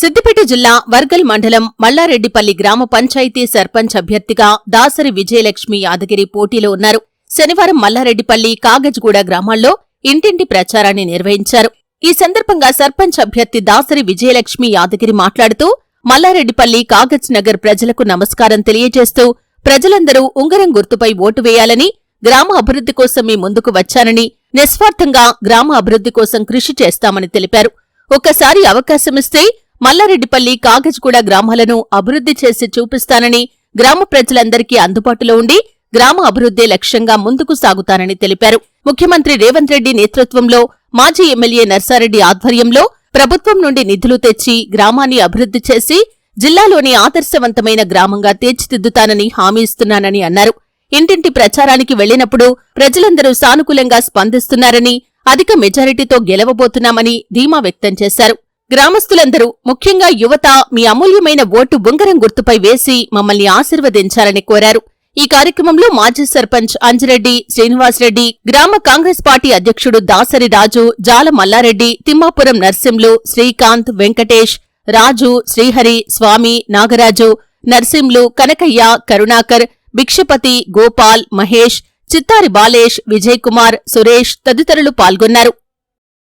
సిద్దిపేట జిల్లా వర్గల్ మండలం మల్లారెడ్డిపల్లి గ్రామ పంచాయతీ సర్పంచ్ అభ్యర్థిగా దాసరి విజయలక్ష్మి యాదగిరి పోటీలో ఉన్నారు. శనివారం మల్లారెడ్డిపల్లి కాగజ్గూడ గ్రామాల్లో ఇంటింటి ప్రచారాన్ని నిర్వహించారు. ఈ సందర్భంగా సర్పంచ్ అభ్యర్థి దాసరి విజయలక్ష్మి యాదగిరి మాట్లాడుతూ మల్లారెడ్డిపల్లి కాగజ్ నగర్ ప్రజలకు నమస్కారం తెలియజేస్తూ ప్రజలందరూ ఉంగరం గుర్తుపై ఓటు వేయాలని గ్రామ అభివృద్ధి కోసం మీ ముందుకు వచ్చానని నిస్వార్థంగా గ్రామ అభివృద్ధి కోసం కృషి చేస్తామని తెలిపారు. ఒక్కసారి అవకాశమిస్తే మల్లారెడ్డిపల్లి కాగజ్గూడ గ్రామాలను అభివృద్ధి చేసి చూపిస్తానని గ్రామ ప్రజలందరికీ అందుబాటులో ఉండి గ్రామ అభివృద్ధి లక్ష్యంగా ముందుకు సాగుతానని తెలిపారు. ముఖ్యమంత్రి రేవంత్ రెడ్డి నేతృత్వంలో మాజీ ఎమ్మెల్యే నర్సారెడ్డి ఆధ్వర్యంలో ప్రభుత్వం నుండి నిధులు తెచ్చి గ్రామాన్ని అభివృద్ధి చేసి జిల్లాలోని ఆదర్శవంతమైన గ్రామంగా తీర్చిదిద్దుతానని హామీ ఇస్తున్నానని అన్నారు. ఇంటింటి ప్రచారానికి వెళ్ళినప్పుడు ప్రజలందరూ సానుకూలంగా స్పందిస్తున్నారని అధిక మెజారిటీతో గెలవబోతున్నామని ధీమా వ్యక్తం చేశారు. గ్రామస్తులందరూ ముఖ్యంగా యువత మీ అమూల్యమైన ఓటు బుంగరం గుర్తుపై వేసి మమ్మల్ని ఆశీర్వదించాలని కోరారు. ఈ కార్యక్రమంలో మాజీ సర్పంచ్ అంజిరెడ్డి శ్రీనివాసరెడ్డి గ్రామ కాంగ్రెస్ పార్టీ అధ్యక్షుడు దాసరి రాజు జాల మల్లారెడ్డి తిమ్మాపురం నర్సింలు శ్రీకాంత్ వెంకటేష్ రాజు శ్రీహరి స్వామి నాగరాజు నర్సింలు కనకయ్య కరుణాకర్ భిక్షపతి గోపాల్ మహేష్ చిత్తారి బాలేష్ విజయ్ కుమార్ సురేష్ తదితరులు పాల్గొన్నారు.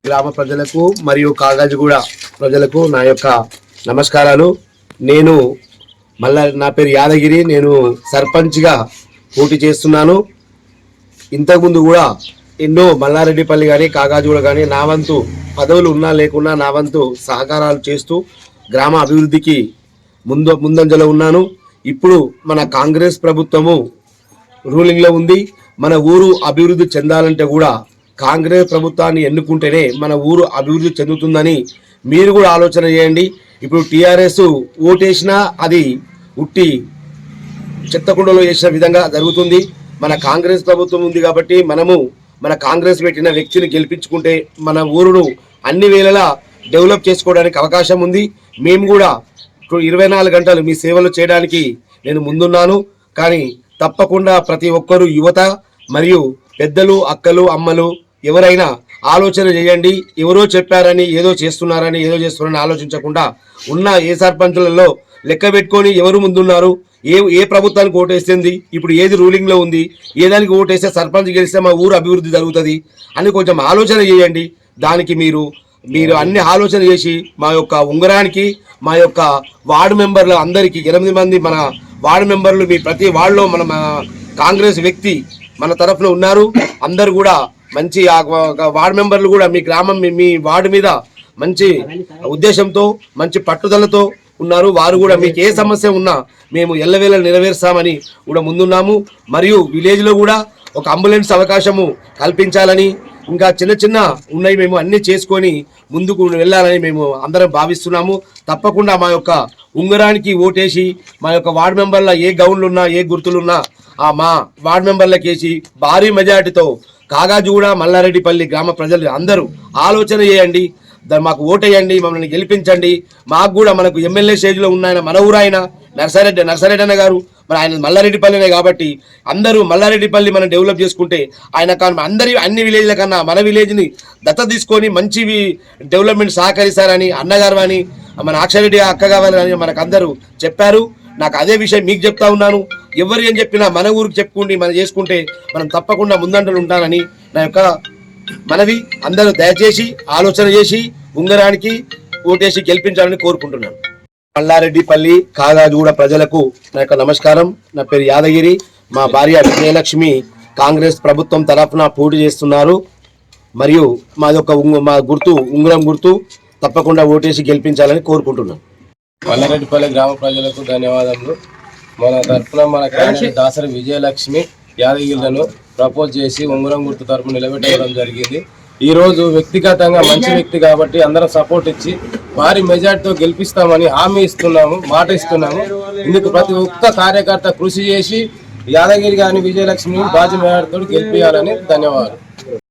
గ్రామ ప్రజలకు మరియు కాగజ్గూడ ప్రజలకు నా యొక్క నమస్కారాలు. నేను మళ్ళా నా పేరు యాదగిరి. నేను సర్పంచ్గా పోటీ చేస్తున్నాను. ఇంతకుముందు కూడా ఎన్నో మల్లారెడ్డిపల్లి కానీ కాగాజూడ కానీ నా వంతు పదవులు ఉన్నా లేకున్నా నా వంతు సహకారాలు చేస్తూ గ్రామ అభివృద్ధికి ముందు ముందంజలో ఉన్నాను. ఇప్పుడు మన కాంగ్రెస్ ప్రభుత్వము రూలింగ్లో ఉంది. మన ఊరు అభివృద్ధి చెందాలంటే కూడా కాంగ్రెస్ ప్రభుత్వాన్ని ఎన్నుకుంటేనే మన ఊరు అభివృద్ధి చెందుతుందని మీరు కూడా ఆలోచన చేయండి. ఇప్పుడు టీఆర్ఎస్ ఓటేసినా అది ఉట్టి చెత్తకుండలో చేసిన విధంగా జరుగుతుంది. మన కాంగ్రెస్ ప్రభుత్వం ఉంది కాబట్టి మనము మన కాంగ్రెస్ పెట్టిన వ్యక్తిని గెలిపించుకుంటే మన ఊరును అన్ని వేళలా డెవలప్ చేసుకోవడానికి అవకాశం ఉంది. మేము కూడా ఇప్పుడు ఇరవై నాలుగు గంటలు మీ సేవలు చేయడానికి నేను ముందున్నాను. కానీ తప్పకుండా ప్రతి ఒక్కరూ యువత మరియు పెద్దలు అక్కలు అమ్మలు ఎవరైనా ఆలోచన చేయండి ఎవరో చెప్పారని ఏదో చేస్తున్నారని ఏదో చేస్తున్నారని ఆలోచించకుండా ఉన్న ఏ సర్పంచులలో లెక్క పెట్టుకొని ఎవరు ముందున్నారు ఏ ఏ ప్రభుత్వానికి ఓటేస్తుంది ఇప్పుడు ఏది రూలింగ్లో ఉంది ఏ దానికి ఓటేస్తే సర్పంచ్ గెలిస్తే మా ఊరు అభివృద్ధి జరుగుతుంది అని కొంచెం ఆలోచన చేయండి. దానికి మీరు మీరు అన్ని ఆలోచన చేసి మా యొక్క ఉంగరానికి మా యొక్క వార్డు మెంబర్ల అందరికీ ఎనిమిది మంది మన వార్డు మెంబర్లు మీ ప్రతి వార్డులో మన మన కాంగ్రెస్ వ్యక్తి మన తరఫున ఉన్నారు. అందరు కూడా మంచి ఆ ఒక వార్డు మెంబర్లు కూడా మీ గ్రామం మీ- వార్డు మీద మంచి ఉద్దేశంతో మంచి పట్టుదలతో ఉన్నారు. వారు కూడా మీకు ఏ సమస్య ఉన్నా మేము ఎల్లవేళ నెరవేర్స్తామని కూడా ముందున్నాము. మరియు విలేజ్లో కూడా ఒక అంబులెన్స్ అవకాశము కల్పించాలని ఇంకా చిన్న చిన్న ఉన్నాయి మేము అన్ని చేసుకొని ముందుకు వెళ్ళాలని మేము అందరం భావిస్తున్నాము. తప్పకుండా మా యొక్క ఉంగరానికి ఓటేసి మా యొక్క వార్డు మెంబర్ల ఏ గౌన్లున్నా ఏ గుర్తులున్నా ఆ మా వార్డు మెంబర్లకేసి భారీ మెజార్టీతో కాగాజూడ మల్లారెడ్డిపల్లి గ్రామ ప్రజలు అందరూ ఆలోచన చేయండి. మాకు ఓటేయండి మమ్మల్ని గెలిపించండి. మాకు కూడా మనకు ఎమ్మెల్యే స్టేజ్లో ఉన్నాయన మన ఊరు ఆయన నర్సారెడ్డి నర్సారెడ్డి అన్న గారు. మరి ఆయన మల్లారెడ్డిపల్లినే కాబట్టి అందరూ మల్లారెడ్డిపల్లి మనం డెవలప్ చేసుకుంటే ఆయన కన్నా అందరి అన్ని విలేజ్ల కన్నా మన విలేజ్ని దత్త తీసుకొని మంచివి డెవలప్మెంట్ సహకరిస్తారని అన్నగారు అని మన అక్షరెడ్డి అక్క కావాలని మనకు అందరూ చెప్పారు. నాకు అదే విషయం మీకు చెప్తా ఉన్నాను. ఎవరు ఏం చెప్పినా మన ఊరికి చెప్పుకుంటే మనం చేసుకుంటే మనం తప్పకుండా ముందంటలు ఉంటానని నా యొక్క మనవి. అందరూ దయచేసి ఆలోచన చేసి ఉంగరానికి ఓటేసి గెలిపించాలని కోరుకుంటున్నాను. మల్లారెడ్డిపల్లి కాగాజూడ ప్రజలకు నా యొక్క నమస్కారం. నా పేరు యాదగిరి. మా భార్య విజయలక్ష్మి కాంగ్రెస్ ప్రభుత్వం తరఫున పోటీ చేస్తున్నారు. మరియు మాది ఒక మా గుర్తు ఉంగరం గుర్తు తప్పకుండా ఓటేసి గెలిపించాలని కోరుకుంటున్నాను. మల్లారెడ్డిపల్లి గ్రామ ప్రజలకు ధన్యవాదములు. మన తరఫున మన క్యాండిడేట్ దాసరి విజయలక్ష్మి యాదగిరిలను ప్రపోజ్ చేసి ఉంగరం గుర్తు తరఫున నిలబెట్టడం జరిగింది. ఈ రోజు వ్యక్తిగతంగా మంచి వ్యక్తి కాబట్టి అందరం సపోర్ట్ ఇచ్చి భారీ మెజార్టీతో గెలిపిస్తామని హామీ ఇస్తున్నాము మాట ఇస్తున్నాము. ఇందుకు ప్రతి ఒక్క కార్యకర్త కృషి చేసి యాదగిరి గారిని విజయలక్ష్మిని బాజీ మెజార్టీతో గెలిపించాలని ధన్యవాదాలు.